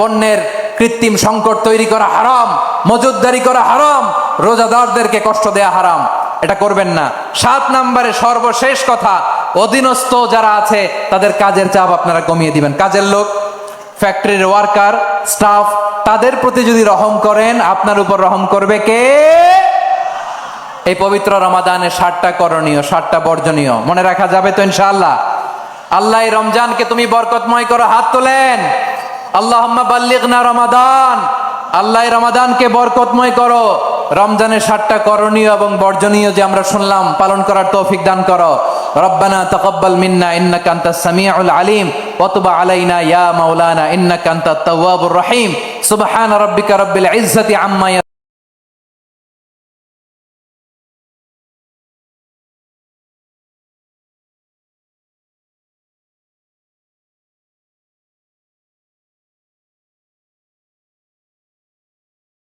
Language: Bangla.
পণ্যের কৃত্রিম সংকট তৈরি করা হারাম মজুদদারি করা হারাম, রোজাদারদেরকে কষ্ট দেয়া হারাম। এটা করবেন না। সাত নম্বরে সর্বশেষ কথা, অধীনস্থ যারা আছে, তাদের কাজের চাপ আপনারা কমিয়ে দিবেন। কাজের লোক, ফ্যাক্টরির ওয়ার্কার, স্টাফ, তাদের প্রতি যদি রহম করেন, আপনার উপর রহম করবে কে? এই পবিত্র রমাদানে ষাটটা করণীয় ষাটটা বর্জনীয়। মনে রাখা যাবে তো ইনশাআল্লাহ। আল্লাহ রমজানকে তুমি বরকতময় করো হাত তোলেন। আল্লাহ বাল্লিগনা রমাদান। আল্লাহ রমাদানকে বরকতময় করো। রমজানের সাতটা করণীয় এবং বর্জনীয় যে আমরা শুনলাম, পালন করার তৌফিক দান করো। রব্বানা তাকাব্বাল মিন্না, ইন্নাকা আনতাস সামিউল আলিম, ওয়া তুব আলাইনা ইয়া মাওলানা, ইন্নাকা আনতাত তাওয়াবুর রহিম। সুবহান রাব্বিকা রাব্বিল ইজ্জাতি আম্মা